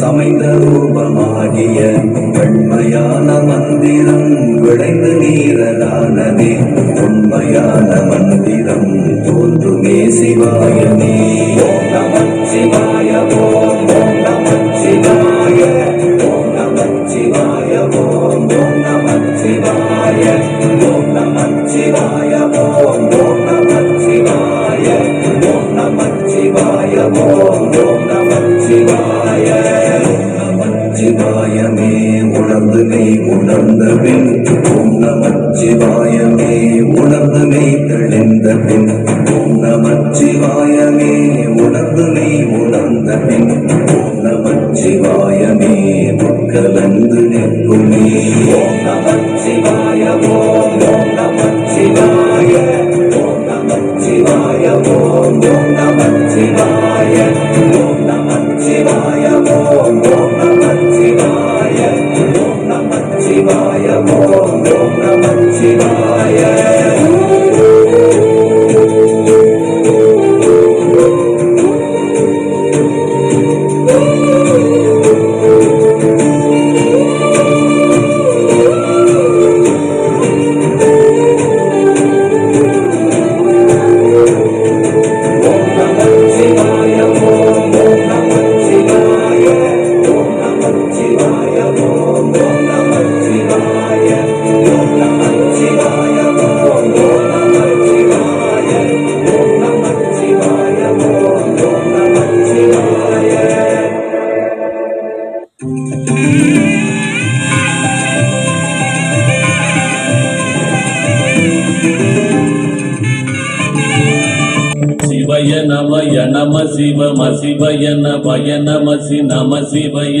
சமைந்த ரூபமாகிய கண்மையான மந்திரம் விளைந்து நீரதானதே உண்மையான மந்திரம் தோன்றுமே சிவாயமே. சிவாய ஓம் நம சிவாய. ஓம் நம சிவாய ஓம் நம சிவாய. ஓம் நம சிவாய. நமச்சிவாயமே உணர்ந்து மெய் உணர்ந்த பின் ஓம் நமச்சிவாயமே உணர்ந்து மெய் தெளிந்த பின் ஓம் நமச்சிவாயமே உணர்ந்து மெய் உணர்ந்த பின் ஓம் நமச்சிவாயமே மக்களந்து நிற்குமே. ஓம் நமச்சிவாய ஓம் ஓம் நமச்சிவாய ஓம் நமச்சிவாய ஓம் ஓம் நமச்சிவாய ஓம் நமச்சிவாய Namo Namo Shivaya. சிவய நமய நம சிவம சிவய நபய நம சி நம சிவய.